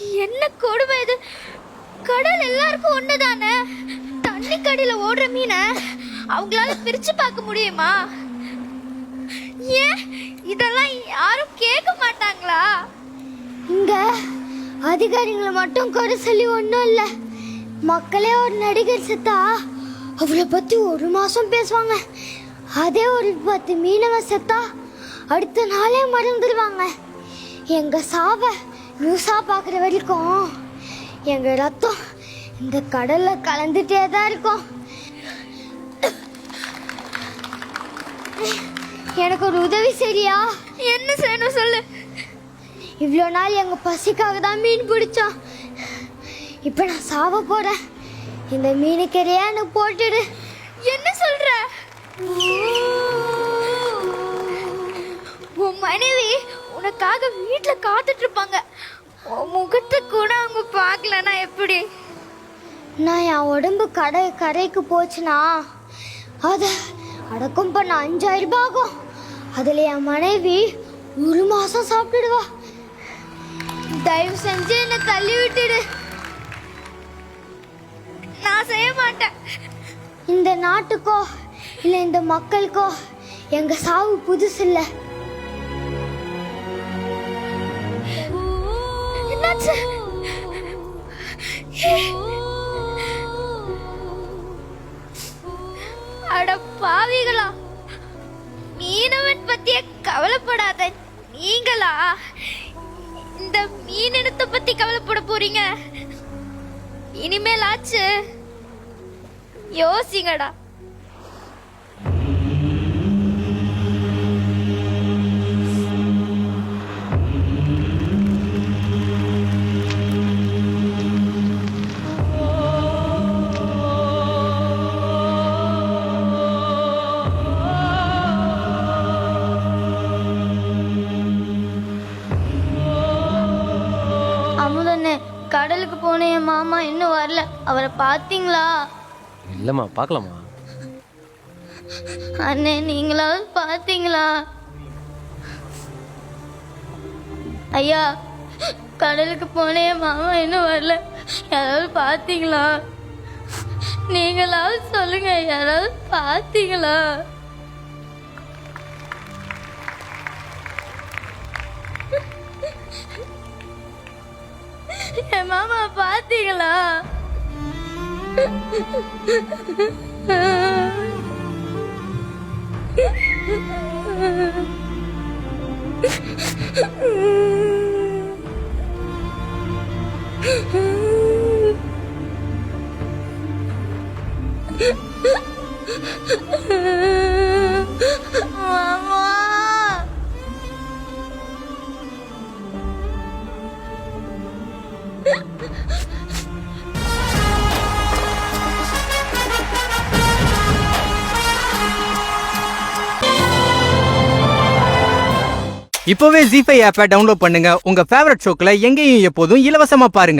என்ன கொடுமை இது? கடல் எல்லாருக்கும் ஒண்ணுதானே? தண்ணி கடியில ஓடுற மீனை அவங்களால பிரிச்சு பார்க்க முடியுமா? ஏன்? இதெல்லாம் யாரும் கேட்க மாட்டாங்களா? இங்க அதிகாரிகளை மட்டும் குறை சொல்லி ஒன்றும் இல்லை. மக்களே ஒரு நடிகர் செத்தா அவளை பத்தி ஒரு மாசம் பேசுவாங்க. அதே ஒரு பத்து மீனவ செத்தா அடுத்த நாளே மறந்துடுவாங்க எங்க சாவை நியூஸா பார்க்குற வரைக்கும் எங்க ரத்தம் இந்த கடல்ல கலந்துட்டே தான் இருக்கும். எனக்கு ஒரு உதவி சரியா என்ன செய்யணும் சொல்லு. இவ்வளோ நாள் எங்கள் பசிக்காக தான் மீன் பிடிச்சோம். இப்போ நான் சாவ போகிறேன் இந்த மீனுக்கரையே எனக்கு போட்டுடு. என்ன சொல்ற? உனக்காக வீட்ல காத்துட்டு இருப்பாங்க முகத்தை கூட அவங்க பார்க்கலனா எப்படி? நான் என் உடம்பு கடை கரைக்கு போச்சுன்னா அதை அடக்கம் பண்ண அஞ்சாயிரம் ரூபாய் ஆகும். அதில் என் மனைவி ஒரு மாதம் சாப்பிட்டுடுவா. தயவு செஞ்சு என்னை தள்ளி விட்டுடு. நான் செய்ய மாட்டேன். இந்த நாட்டுக்கோ இல்லை இந்த மக்களுக்கோ எங்கள் சாவு புதுசு இல்லை என்னாச்சு அட பாவிகளா. மீனவன் பத்திய கவலைப்படாத நீங்களா? இந்த மீனினத்தை பத்தி கவலைப்பட போறீங்க? இனிமேலாச்சு. யோசிங்கடா. போன என் மாமா இன்னும் வரல. அவரை பார்த்தீங்களா? இல்லைம்மா பார்க்கலாமா? அண்ணே நீங்களாவது பார்த்தீங்களா? ஐயா கடலுக்கு போன என் மாமா இன்னும் வரல. யாராவது பார்த்தீங்களா? நீங்களாவது சொல்லுங்க யாராவது பார்த்தீங்களா? என் மாமா பார்த்தீங்களா மாமா. இப்போவே ஜிஃபை ஆப்பை டவுன்லோட் பண்ணுங்க. உங்க ஃபேவரட் ஷோக்களை எங்கேயும் எப்போதும் இலவசமா பாருங்க.